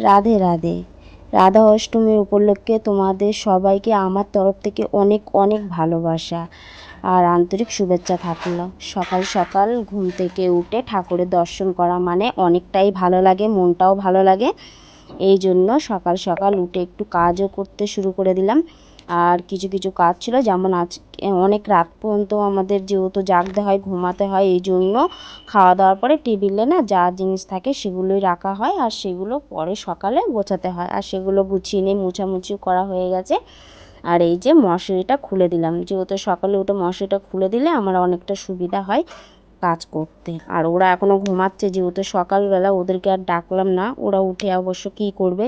রাধে রাধে। রাধা অষ্টমীর উপলক্ষে তোমাদের সবাইকে আমার তরফ থেকে অনেক অনেক ভালোবাসা আর আন্তরিক শুভেচ্ছা থাকল। সকাল সকাল ঘুম থেকে উঠে ঠাকুরের দর্শন করা মানে অনেকটাই ভালো লাগে, মনটাও ভালো লাগে। এই জন্য সকাল সকাল উঠে একটু কাজও করতে শুরু করে দিলাম। আর কিছু কিছু কাজ ছিল, যেমন আজকে অনেক রাত পর্যন্ত আমাদের যেহেতু জাগতে হয়, ঘুমাতে হয়, এই জন্য খাওয়া দাওয়ার পরে টেবিলে না যা জিনিস থাকে সেগুলোই রাখা হয় আর সেগুলো পরে সকালে গোছাতে হয় আর সেগুলো গুছিয়ে নিয়ে মোছামুছি করা হয়ে গেছে। আর এই যে মশারিটা খুলে দিলাম, যেহেতু সকালে উঠে মশারিটা খুলে দিলে আমার অনেকটা সুবিধা হয় কাজ করতে। আর ওরা এখনও ঘুমাচ্ছে, যেহেতু সকালবেলা ওদেরকে আর ডাকলাম না, ওরা উঠে অবশ্য কী করবে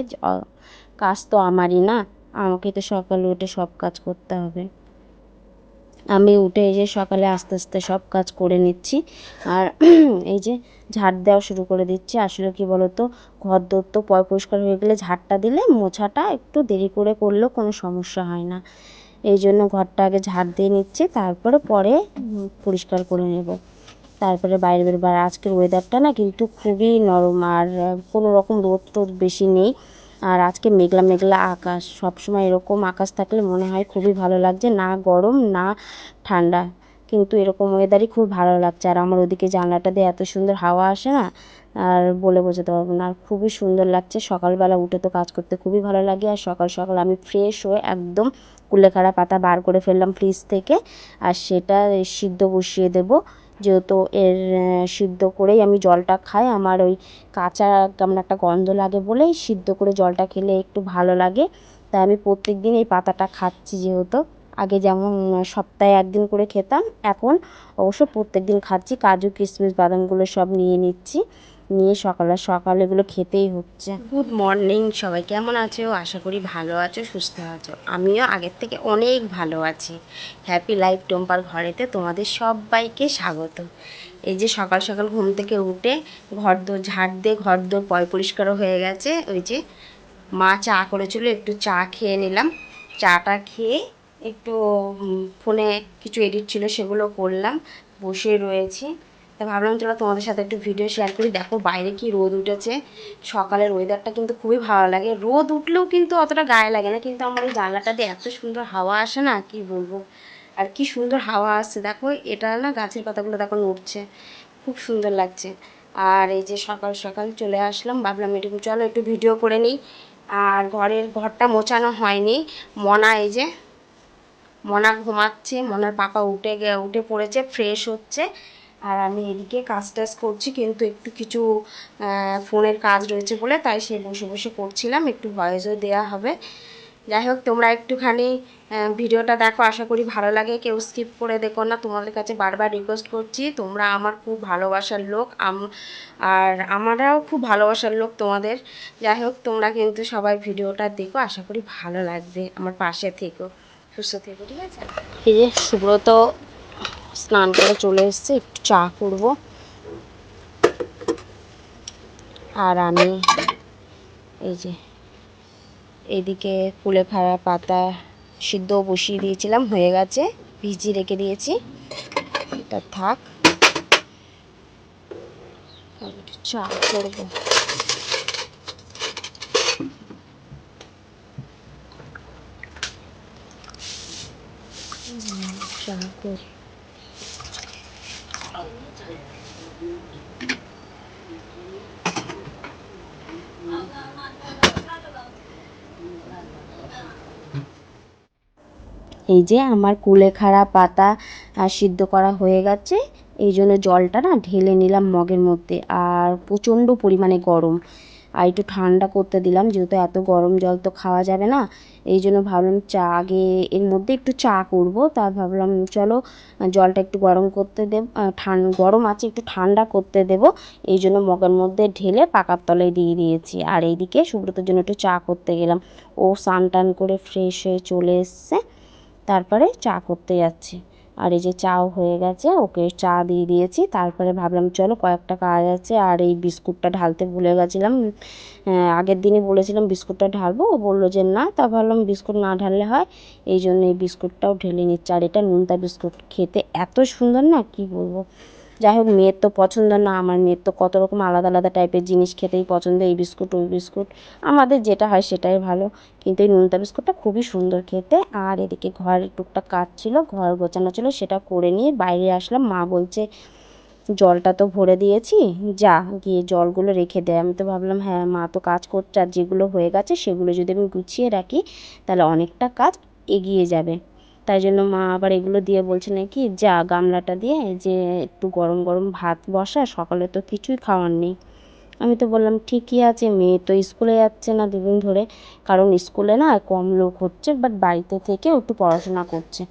কাজ তো আমারই না। আমাকে তো সকালে উঠে সব কাজ করতে হবে। আমি উঠে এই যে সকালে আস্তে আস্তে সব কাজ করে নিচ্ছি। আর এই যে ঝাড় দেওয়া শুরু করে দিচ্ছি। আসলে কি বলতো, ঘর দোর তো পয় পরিষ্কার হয়ে গেলে ঝাড়টা দিলে মোছাটা একটু দেরি করে করলেও কোনো সমস্যা হয় না। এই জন্য ঘরটা আগে ঝাড় দিয়ে নিচ্ছি, তারপরে পরে পরিষ্কার করে নেব। তারপরে বাইরে বেরোবার আজকের ওয়েদারটা না কিন্তু খুবই নরম, আর কোনো রকম রোদ টোদ বেশি নেই। আর আজকে মেঘলা মেঘলা আকাশ। সবসময় এরকম আকাশ থাকলে মনে হয় খুবই ভালো লাগছে। না গরম, না ঠান্ডা। কিন্তু এরকম ওয়েদারই খুব ভালো লাগছে। আর আমার ওদিকে জানলাটা দিয়ে এত সুন্দর হাওয়া আসে না, আর বলে বোঝাতে পারব না। আর খুবই সুন্দর লাগছে। সকালবেলা উঠে তো কাজ করতে খুবই ভালো লাগে। আর সকাল সকাল আমি ফ্রেশ হয়ে একদম কুলেখাড়া পাতা বার করে ফেললাম ফ্রিজ থেকে। আর সেটা সিদ্ধ বসিয়ে দেবো। যেহেতু এর সিদ্ধ করেই আমি জলটা খাই। আমার ওই কাঁচা কেমন একটা গন্ধ লাগে বলেই সিদ্ধ করে জলটা খেলে একটু ভালো লাগে। তাই আমি প্রত্যেক দিন এই পাতাটা খাচ্ছি যেহেতু। আগে যেমন সপ্তাহে একদিন করে খেতাম, এখন অবশ্য প্রত্যেক দিন খাচ্ছি। কাজু, কিশমিশ, বাদামগুলো সব নিয়ে নিচ্ছি। নিয়ে সকালে সকালে এগুলো খেতেই হচ্ছে। গুড মর্নিং সবাই, কেমন আছো? আশা করি ভালো আছো, সুস্থ আছো। আমিও আগের থেকে অনেক ভালো আছি। হ্যাপি লাইফ টোম্পার ঘরেতে তোমাদের সবাইকে স্বাগত। এই যে সকাল সকাল ঘুম থেকে উঠে ঘর দোর ঝাড় দিয়ে ঘর দোর পয় পরিষ্কারও হয়ে গেছে। ওই যে মা চা করেছিল, একটু চা খেয়ে নিলাম। চাটা খেয়ে একটু ফোনে কিছু এডিট ছিল, সেগুলো করলাম। বসে রয়েছি। তা ভাবলাম চলো তোমাদের সাথে একটু ভিডিও শেয়ার করি। দেখো বাইরে কি রোদ উঠেছে। সকালের ওয়েদারটা কিন্তু খুবই ভালো লাগে। রোদ উঠলেও কিন্তু অতটা গায়ে লাগে না, কিন্তু আমার এই জানলাটা দিয়ে এত সুন্দর হাওয়া আসে না, কি বলব? আর কি সুন্দর হাওয়া আসছে। দেখো, এটা না গাছের পাতাগুলো দেখো নড়ছে। খুব সুন্দর লাগছে। আর এই যে সকাল সকাল চলে আসলাম, ভাবলাম এটুকু চলো একটু ভিডিও করে নিই। আর ঘরের ঘরটা মোছানো হয়নি। মনা এই যে, মনা ঘুমাচ্ছে, মনার পাপা উঠে উঠে পড়েছে ফ্রেশ হচ্ছে। আর আমি এদিকে কাজ টাজ করছি, কিন্তু একটু কিছু ফোনের কাজ রয়েছে বলে তাই সে বসে বসে করছিলাম, একটু ভয়েসও দেওয়া হবে। যাই হোক, তোমরা একটুখানি ভিডিওটা দেখো, আশা করি ভালো লাগে, কেউ স্কিপ করে দেখো না। তোমাদের কাছে বারবার রিকোয়েস্ট করছি, তোমরা আমার খুব ভালোবাসার লোক আর আমারাও খুব ভালোবাসার লোক তোমাদের। যাই হোক, তোমরা কিন্তু সবাই ভিডিওটা দেখো, আশা করি ভালো লাগবে। আমার পাশে থেকো, সুস্থ থেকো, ঠিক আছে? এই যে সুব্রত স্নান করে চলে এসছে, একটু চা করব। আর আমি এই যে এদিকে কুলেখাড়া পাতা সিদ্ধ বসিয়ে দিয়েছিলাম, হয়ে গেছে, ভিজিয়ে রেখে দিয়েছি। এটা থাক। চা করব। চা করি এই যে আমার কুলেখাড়া পাতা সিদ্ধ করা হয়ে গেছে। এই জন্য জলটা না ঢেলে নিলাম মগের মধ্যে, আর প্রচণ্ড পরিমাণে গরম। আর একটু ঠান্ডা করতে দিলাম, যেহেতু এত গরম জল তো খাওয়া যাবে না, এই জন্য ভাবলাম চা, আগে এর মধ্যে একটু চা করব, তা ভাবলাম চলো, জলটা একটু গরম করতে দেব ঠান্ডা গরম আছে একটু ঠান্ডা করতে দেব, এই জন্য মগের মধ্যে ঢেলে পাকার তলায় দিয়ে দিয়েছি, আর এইদিকে সুব্রতর জন্য একটু চা করতে গেলাম, ও স্নান টান করে ফ্রেশ হয়ে চলে এসছে, তারপরে চা করতে যাচ্ছি। আর এই যে চাও হয়ে গেছে, ওকে চা দিয়ে দিয়েছি। তারপরে ভাবলাম, চলো কয়েকটা কাজ আছে। আর এই বিস্কুটটা ঢালতে ভুলে গেছিলাম। আগের দিনে বলেছিলাম বিস্কুটটা ঢালবো। ও বলল যে, না, তা ভাবলাম বিস্কুট না ঢাললে হয়। এই জন্য এই বিস্কুটটাও ঢেলে নিচ্ছি। আর এটা নুনতা বিস্কুট। খেতে এত সুন্দর না, কি বলব? যাই হোক, মেয়ের তো পছন্দ না, আমার মেয়ের তো কত রকম আলাদা আলাদা টাইপের জিনিস খেতেই পছন্দ, এই বিস্কুট, ওই বিস্কুট। আমাদের যেটা হয় সেটাই ভালো। কিন্তু এই নোনতা বিস্কুটটা খুবই সুন্দর খেতে। আর এদিকে ঘরের টুকটাক কাজ ছিল, ঘর গোছানো ছিল, সেটা করে নিয়ে বাইরে আসলাম। মা বলছে, জলটা তো ভরে দিয়েছি, যা। গিয়ে জলগুলো রেখে দেয়। আমি তো ভাবলাম হ্যাঁ মা তো কাজ করছে, আর যেগুলো হয়ে গেছে, সেগুলো যদি আমি গুছিয়ে রাখি, তাহলে অনেকটা কাজ এগিয়ে যাবে। তাই জন্য মা আবার এগুলো দিয়ে বলছে নাকি, যা গামলাটা দিয়ে যে একটু গরম গরম ভাত বসা, সকালে তো কিছুই খাওয়ার নেই। আমি তো বললাম, ঠিকই আছে, মেয়ে তো স্কুলে যাচ্ছে না দুদিন ধরে। কারণ স্কুলে না কম লোক হচ্ছে বাট বাড়িতে থেকেও একটু পড়াশোনা করছে।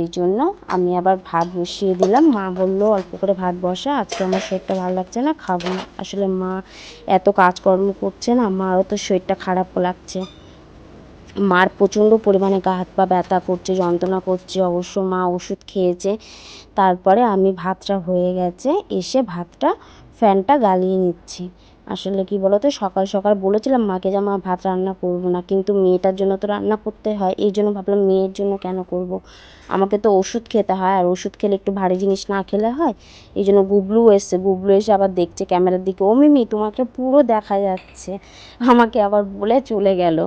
এই জন্য আমি আবার ভাত বসিয়ে দিলাম। মা বলল, অল্প করে ভাত বসা, আজকে আমার শরীরটা ভালো লাগছে না, খাব আসলে মা এত কাজকর্ম করছে না, মারও তো শরীরটা খারাপ লাগছে। মার প্রচণ্ড পরিমাণে গা হাত পা ব্যথা করছে, যন্ত্রণা করছে, অবশ্য মা ওষুধ খেয়েছে। তারপরে আমি ভাতটা হয়ে গেছে, এসে ভাতটা, ফ্যানটা গালিয়ে নিচ্ছি। আসলে কি বলতো, সকাল সকাল বলেছিলাম মাকে যে, মা, ভাত রান্না করব না। কিন্তু মেয়েটার জন্য তো রান্না করতে হয়, এই জন্য ভাবলাম মেয়ের জন্য কেন করব। আমাকে তো ওষুধ খেতে হয়, আর ওষুধ খেলে একটু ভারী জিনিস না খেলে হয়। এই জন্য গুবলু এসছে, গুবলু এসে আবার দেখছে ক্যামেরার দিকে। ও মিমি, তোমাকে পুরো দেখা যাচ্ছে। আমাকে আবার বলে চলে গেল।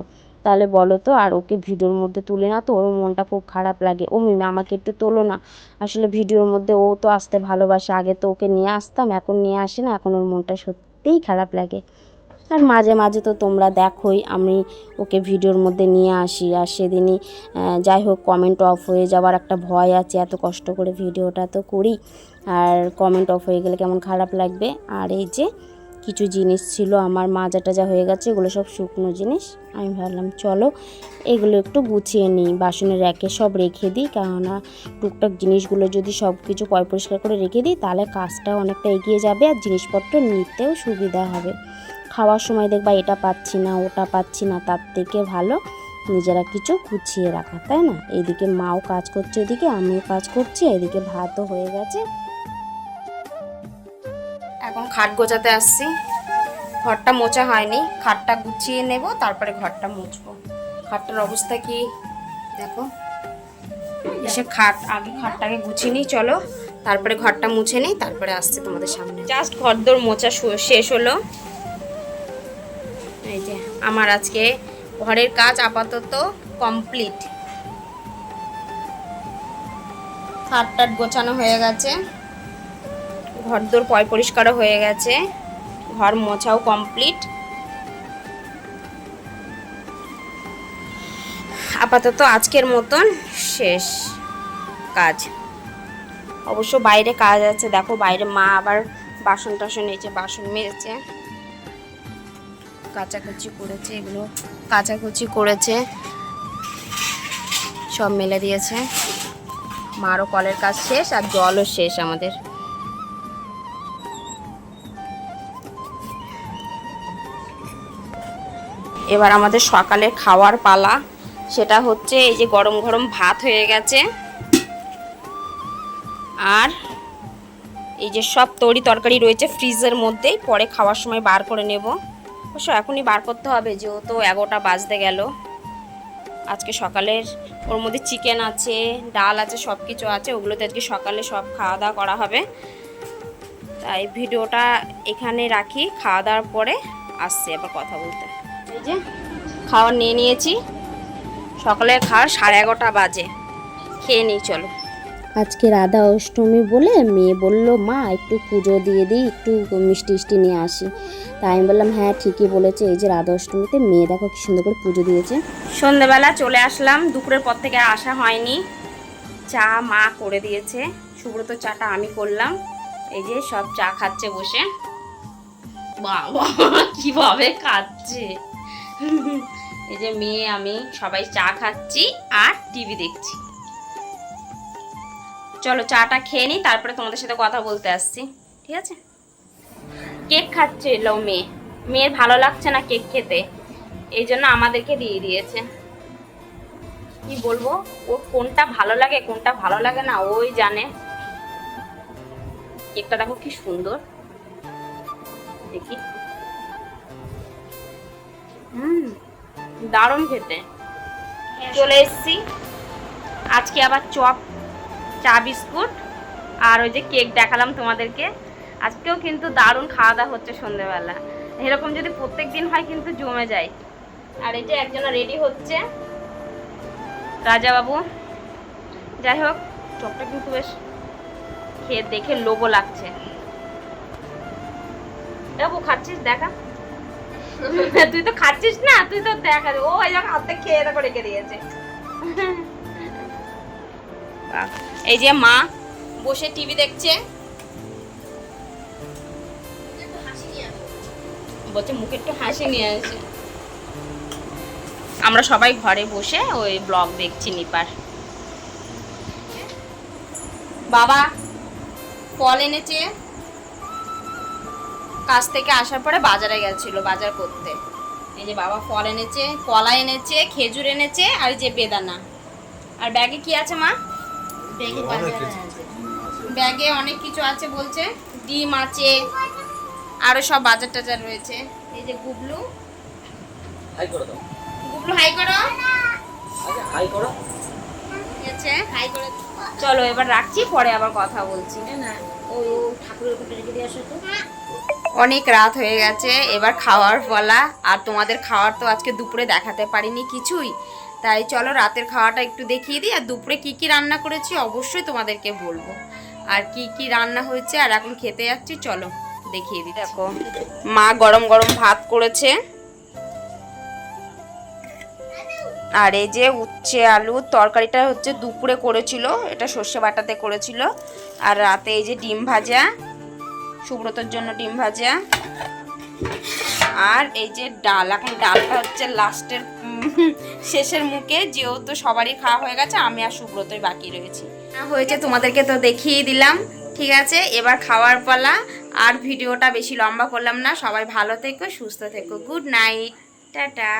তাহলে বলো তো, আর ওকে ভিডিওর মধ্যে তুলে না তো, ওর মনটা খুব খারাপ লাগে। ও মিমি, আমাকে একটু তোলো না। আসলে ভিডিওর মধ্যে ও তো আসতে ভালোবাসে। আগে তো ওকে নিয়ে আসতাম, এখন নিয়ে আসে না, এখন ওর মনটা সত্যিই খারাপ লাগে। আর মাঝে মাঝে তো তোমরা দেখোই, আমি ওকে ভিডিওর মধ্যে নিয়ে আসি। আর সেদিনই যাই হোক কমেন্ট অফ হয়ে যাওয়ার একটা ভয় আছে, এত কষ্ট করে ভিডিওটা তো করি। আর কমেন্ট অফ হয়ে গেলে কেমন খারাপ লাগবে? আর এই যে কিছু জিনিস ছিল, আমার মাজা টাজা হয়ে গেছে এগুলো সব শুকনো জিনিস। আমি ভাবলাম, চলো এগুলো একটু গুছিয়ে নিই, বাসনের র্যাকে সব রেখে দিই, কেননা টুকটাক জিনিসগুলো যদি সব কিছু পয় পরিষ্কার করে রেখে দিই, তাহলে কাজটা অনেকটা এগিয়ে যাবে আর জিনিসপত্র নিতেও সুবিধা হবে। খাওয়ার সময় দেখবা এটা পাচ্ছি না, ওটা পাচ্ছি না, তার থেকে ভালো নিজেরা কিছু গুছিয়ে রাখা, তাই না? এইদিকে মাও কাজ করছে, এদিকে আমিও কাজ করছি, এদিকে ভাতও হয়ে গেছে। খাট গোছাতে আসছি। ঘরটা মোছা হয়নি খাটটা গুছিয়ে নেব তারপরে ঘরটা মুছবো। খাটটার অবস্থা কি? দেখো। এসে খাট আগে খাটটাকে গুছিয়ে নিই চলো। তারপরে ঘরটা মুছে নিই তারপরে আসছে তোমাদের সামনে। জাস্ট ঘরদোর মোছা শু- শেষ হলো। এই যে আমার আজকে ঘরের কাজ আপাতত কমপ্লিট। খাট টাট গোছানো হয়ে গেছে। ঘরদোর পয় পরিষ্কারও হয়ে গেছে। ঘর মোছাও কমপ্লিট। আপাতত আজকের মতন শেষ কাজ। অবশ্য বাইরে কাজ আছে, দেখো বাইরে মা আবার বাসন টাসন নিয়েছে বাসন মেরেছে কাচাকুচি করেছে, এগুলো কাচাকুচি করেছে। সব মেলে দিয়েছে। মারও কলের কাজ শেষ আর জলও শেষ আমাদের। এবার আমাদের সকালে খাওয়ার পালা। সেটা হচ্ছে এই যে গরম গরম ভাত হয়ে গেছে। আর এই যে সব তরি তরকারি রয়েছে ফ্রিজের মধ্যেই, পরে খাওয়ার সময় বার করে নেব। অবশ্য এখনই বার করতে হবে, যেহেতু এগারোটা বাজতে গেল। আজকে সকালের ওর মধ্যে চিকেন আছে, ডাল আছে সব কিছু আছে, ওগুলোতে আজকে সকালে সব খাওয়া দাওয়া করা হবে। তাই ভিডিওটা এখানে রাখি, খাওয়া দাওয়ার পরে আসছে আবার কথা বলতে। যে খাওয়ার নিয়ে নিয়েছি। সকালের খাওয়ার সাড়ে এগারোটা বাজে। খেয়ে নিই চলো। আজকে রাধা অষ্টমী বলে মেয়ে বলল মা একটু পুজো দিয়ে দিই একটু মিষ্টি মিষ্টি নিয়ে আসি। তাই আমি বললাম হ্যাঁ ঠিকই বলেছে। এই যে রাধা অষ্টমীতে মেয়ে দেখো কি সুন্দর করে পুজো দিয়েছে। সন্ধেবেলা চলে আসলাম। দুপুরের পর থেকে আসা হয়নি। চা মা করে দিয়েছে। সুব্রত চাটা আমি করলাম। এই যে সব চা খাচ্ছে বসে। বাবা কীভাবে খাচ্ছে? এই যে মেয়ে, আমি সবাই চা খাচ্ছি আর টিভি দেখছি। চলো চাটা খেয়ে নিই, তারপরে তোমাদের সাথে কথা বলতে আসছি। ঠিক আছে? কেক খাচ্ছে এলো মেয়ে। মেয়ের ভালো লাগছে না কেক খেতে। এই জন্য আমাদেরকে দিয়ে দিয়েছে। কি বলব? ওর কোনটা ভালো লাগে, কোনটা ভালো লাগে না, ওই জানে। কেকটা দেখো কি সুন্দর। দেখি। হুম, দারুণ খেতে। চলে এসেছি। আজকে আবার চপ, চা বিস্কুট আর ওই যে কেক দেখালাম তোমাদেরকে। আজকেও কিন্তু দারুণ খাওয়া দাওয়া হচ্ছে সন্ধেবেলা। এরকম যদি প্রত্যেক দিন হয় কিন্তু জমে যায়। আর এই যে একজন রেডি হচ্ছে। রাজা বাবু যাই হোক, চপটা কিন্তু বেশ খেয়ে দেখে লোভও লাগছে। বাবু খাচ্ছিস? দেখা। তুই তো খাচ্ছিস না, তুই তো দেখা ও এই যখন হাতে খেয়ে দেখো রেখে দিয়েছে। এই যে মা বসে টিভি দেখছে। বলছে মুখে একটু হাসি নিয়ে আসে। আমরা সবাই ঘরে বসে ওই ব্লগ দেখছি নিপার। বাবা, ফল এনেছে? কাজ থেকে আসার পরে বাজারে গেছিল বাজার করতে। এই যে বাবা ফল এনেছে কলা এনেছে খেজুর এনেছে আর যে বেদানা। আর ব্যাগে কি আছে মা? ব্যাগে অনেক কিছু আছে। বলছে। ডিম আছে আরও সব বাজার টাজার রয়েছে। এই যে গুবলু। হাই করে গুবলু হাই করো। আচ্ছা হাই করো। ঠিক আছে হাই করে চলো এবার রাখছি পরে আবার কথা বলছি। অনেক রাত হয়ে গেছে, এবার খাওয়ার বলা আর তোমাদের খাওয়ার তো আজকে দুপুরে দেখাতে পারিনি কিছুই। তাই চলো রাতের খাওয়াটা একটু দেখিয়ে দিই, আর দুপুরে কি কি রান্না করেছি অবশ্যই তোমাদেরকে বলব। আর কি কি রান্না হয়েছে, আর এখন খেতে যাচ্ছি, চলো দেখিয়ে দিই দেখো, মা গরম গরম ভাত করেছে। আর এই যে উচ্ছে আলু, তরকারিটা হচ্ছে দুপুরে করেছিল, এটা সর্ষে বাটাতে করেছিল। আর রাতে এই যে ডিম ভাজা সুব্রতর জন্য ডিম ভাজা। আর এই যে ডাল, এখন ডালটা হচ্ছে লাস্টের শেষের মুখে, যেহেতু সবারই খাওয়া হয়ে গেছে, আমি আর সুব্রতই বাকি রয়েছি। হয়েছে, তোমাদেরকে তো দেখিয়ে দিলাম, ঠিক আছে? এবার খাওয়ার পালা, আর ভিডিওটা বেশি লম্বা করলাম না, সবাই ভালো থেকো, সুস্থ থেকো, গুড নাইট, টাটা।